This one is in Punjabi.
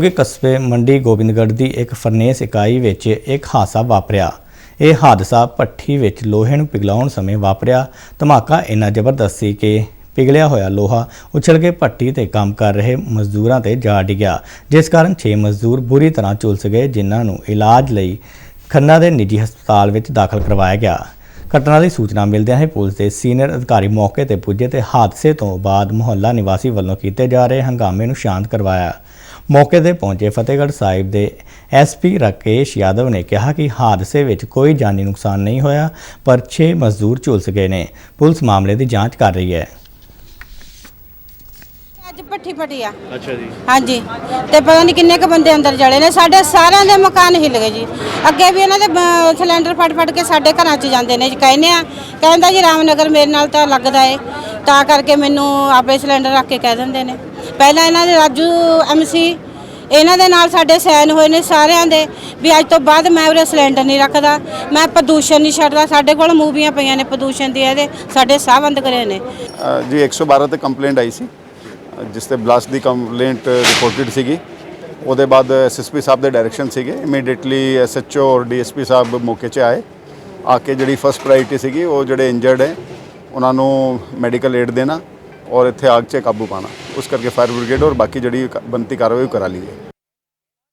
ਕਿ ਕਸਬੇ ਮੰਡੀ ਗੋਬਿੰਦਗੜ੍ਹ ਦੀ ਇੱਕ ਫਰਨੇਸ ਇਕਾਈ ਵਿੱਚ ਇੱਕ ਹਾਦਸਾ ਵਾਪਰਿਆ। ਇਹ ਹਾਦਸਾ ਭੱਠੀ ਵਿੱਚ ਲੋਹੇ ਨੂੰ ਪਿਘਲਾਉਣ ਸਮੇਂ ਵਾਪਰਿਆ। ਧਮਾਕਾ ਇੰਨਾ ਜ਼ਬਰਦਸਤ ਸੀ ਕਿ ਪਿਘਲਿਆ ਹੋਇਆ ਲੋਹਾ ਉਛਲ ਕੇ ਭੱਠੀ ਤੇ ਕੰਮ ਕਰ ਰਹੇ ਮਜ਼ਦੂਰਾਂ ਤੇ ਜਾ ਡਿੱਗਿਆ। ਜਿਸ ਕਾਰਨ 6 ਮਜ਼ਦੂਰ ਬੁਰੀ ਤਰ੍ਹਾਂ ਝੁਲਸ ਗਏ, ਜਿਨ੍ਹਾਂ ਨੂੰ ਇਲਾਜ ਲਈ ਖੰਨਾ ਦੇ ਨਿੱਜੀ ਹਸਪਤਾਲ ਵਿੱਚ ਦਾਖਲ ਕਰਵਾਇਆ ਗਿਆ। ਘਟਨਾ ਦੀ ਸੂਚਨਾ ਮਿਲਦਿਆਂ ਹੀ ਪੁਲਿਸ ਦੇ ਸੀਨੀਅਰ ਅਧਿਕਾਰੀ ਮੌਕੇ ਤੇ ਪੁੱਜੇ ਤੇ ਹਾਦਸੇ ਤੋਂ ਬਾਅਦ ਮੁਹੱਲਾ ਨਿਵਾਸੀ ਵੱਲੋਂ ਕੀਤੇ ਜਾ ਰਹੇ ਹੰਗਾਮੇ ਨੂੰ ਸ਼ਾਂਤ ਕਰਵਾਇਆ। ਮੌਕੇ ਤੇ ਪਹੁੰਚੇ ਫਤਿਹਗੜ੍ਹ ਸਾਹਿਬ ਦੇ ਐਸਪੀ ਰਾਕੇਸ਼ ਯਾਦਵ ਨੇ ਕਿਹਾ ਕਿ ਹਾਦਸੇ ਵਿੱਚ ਕੋਈ ਜਾਨੀ ਨੁਕਸਾਨ ਨਹੀਂ ਹੋਇਆ ਪਰ 6 ਮਜ਼ਦੂਰ ਝੁਲਸ ਗਏ ਨੇ। ਪੁਲਿਸ ਮਾਮਲੇ ਦੀ ਜਾਂਚ ਕਰ ਰਹੀ ਹੈ। ਅੱਜ ਪੱਠੀ ਫਟੀ ਆ। ਅੱਛਾ ਜੀ। ਹਾਂਜੀ। ਤੇ ਪਤਾ ਨਹੀਂ ਕਿੰਨੇ ਕ ਬੰਦੇ ਅੰਦਰ ਜਲੇ ਨੇ। ਸਾਡੇ ਸਾਰਿਆਂ ਦੇ ਮਕਾਨ ਹਿੱਲ ਗਏ ਜੀ। ਅੱਗੇ ਵੀ ਇਹਨਾਂ ਦੇ ਬ- ਸਿਲੰਡਰ ਫਟ ਫਟ ਕੇ ਸਾਡੇ ਘਰਾਂ 'ਚ ਜਾਂਦੇ ਨੇ ਜੀ। ਕਹਿੰਦੇ ਆ ਕਹਿੰਦਾ ਜੀ ਰਾਮਨਗਰ ਮੇਰੇ ਨਾਲ ਤਾਂ ਲੱਗਦਾ ਏ। ਤਾਂ ਕਰਕੇ ਮੈਨੂੰ ਆਪੇ ਸਿਲੰਡਰ ਰੱਖ ਕੇ ਕਹਿ ਦਿੰਦੇ ਨੇ। ਪਹਿਲਾਂ ਇਹਨਾਂ ਦੇ ਰਾਜੂ ਐਮਸੀ ਇਹਨਾਂ ਦੇ ਨਾਲ ਸਾਡੇ ਸਾਈਨ ਹੋਏ ਨੇ ਸਾਰਿਆਂ ਦੇ ਵੀ ਅੱਜ ਤੋਂ ਬਾਅਦ ਮੈਂ ਉਰੇ ਸਿਲੰਡਰ ਨਹੀਂ ਰੱਖਦਾ ਮੈਂ ਪ੍ਰਦੂਸ਼ਣ ਨਹੀਂ ਛੱਡਦਾ ਸਾਡੇ ਕੋਲ ਮੂਵੀਆਂ ਪਈਆਂ ਨੇ ਪ੍ਰਦੂਸ਼ਣ ਦੀਆਂ ਇਹਦੇ ਸਾਡੇ ਸਾਹ ਬੰਦ ਕਰੇ ਨੇ। ਅ, ਜੀ 112 ਤੇ ਕੰਪਲੇਂਟ ਆਈ ਸੀ ਜਿਸ ਤੇ ਬਲਾਸਟ ਦੀ ਕੰਪਲੇਂਟ ਰਿਪੋਰਟਡ ਸੀਗੀ। ਉਹਦੇ ਬਾਅਦ ਐਸਐਸਪੀ ਸਾਹਿਬ ਦੇ ਡਾਇਰੈਕਸ਼ਨ ਸੀਗੇ ਇਮੀਡੀਏਟਲੀ ਐਸਐਚਓ ਔਰ ਡੀਐਸਪੀ ਸਾਹਿਬ ਮੌਕੇ 'ਚ ਆਏ। ਆ ਕੇ ਜਿਹੜੀ ਫਸਟ ਪ੍ਰਾਇੋਰਟੀ ਸੀਗੀ ਉਹ ਜਿਹੜੇ ਇੰਜਰਡ ਹੈ ਉਹਨਾਂ ਨੂੰ ਮੈਡੀਕਲ ਏਡ ਦੇਣਾ ਔਰ ਇੱਥੇ ਆਗ 'ਚ ਕਾਬੂ ਪਾਣਾ ਉਸ ਕਰਕੇ ਫਾਇਰ ਬ੍ਰਿਗੇਡ ਔਰ ਬਾਕੀ ਜਿਹੜੀ ਕ- ਬਣਤੀ ਕਾਰਵਾਈ ਉਹ ਕਰਾ ਲਈ ਹੈ